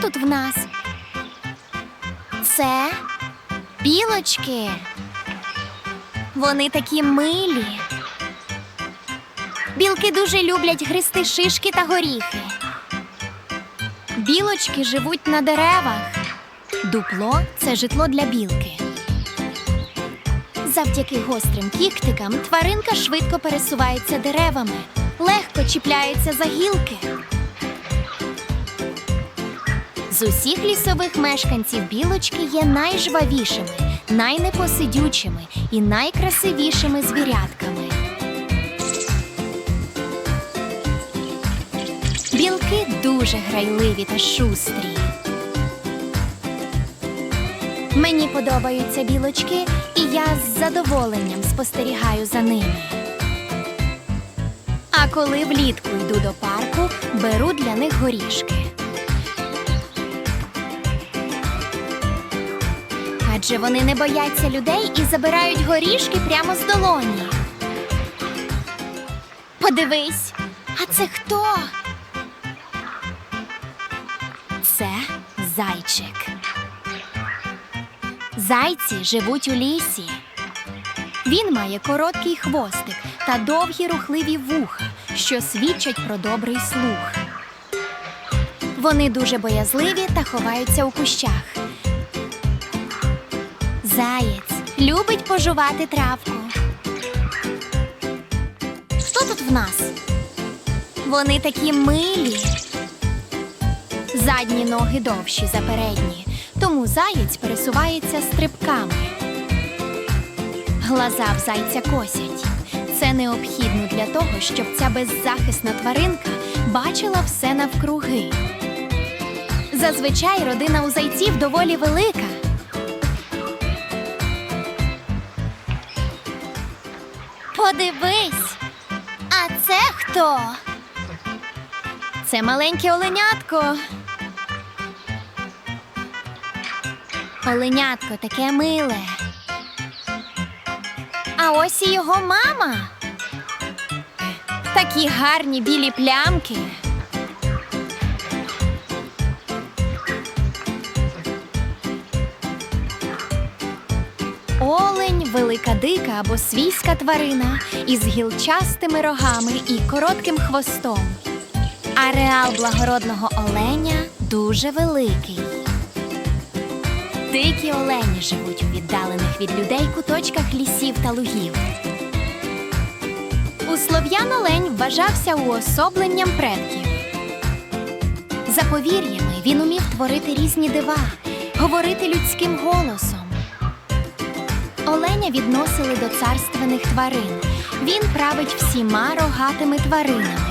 тут в нас? Це білочки. Вони такі милі. Білки дуже люблять гризти шишки та горіхи. Білочки живуть на деревах. Дупло це житло для білки. Завдяки гострим кіктикам тваринка швидко пересувається деревами, легко чіпляється за гілки. З усіх лісових мешканців білочки є найжвавішими, найнепосидючими і найкрасивішими звірятками. Білки дуже грайливі та шустрі. Мені подобаються білочки, і я з задоволенням спостерігаю за ними. А коли влітку йду до парку, беру для них горішки. Адже вони не бояться людей і забирають горішки прямо з долоні. Подивись, а це хто? Це зайчик. Зайці живуть у лісі. Він має короткий хвостик та довгі рухливі вуха, що свідчать про добрий слух. Вони дуже боязливі та ховаються у кущах. Заєць любить пожувати травку. Хто тут в нас? Вони такі милі. Задні ноги довші за передні, тому заєць пересувається стрибками. Глаза в зайця косять. Це необхідно для того, щоб ця беззахисна тваринка бачила все навкруги. Зазвичай родина у зайців доволі велика. Подивись, а це хто? Це маленьке оленятко. Оленятко таке миле. А ось і його мама. Такі гарні білі плямки. Олень велика дика або свійська тварина із гілчастими рогами і коротким хвостом. Ареал благородного оленя дуже великий. Дикі олені живуть у віддалених від людей куточках лісів та лугів. У слов'ян олень вважався уособленням предків. За повір'ями він умів творити різні дива, говорити людським голосом. Оленя відносили до царственних тварин. Він править всіма рогатими тваринами.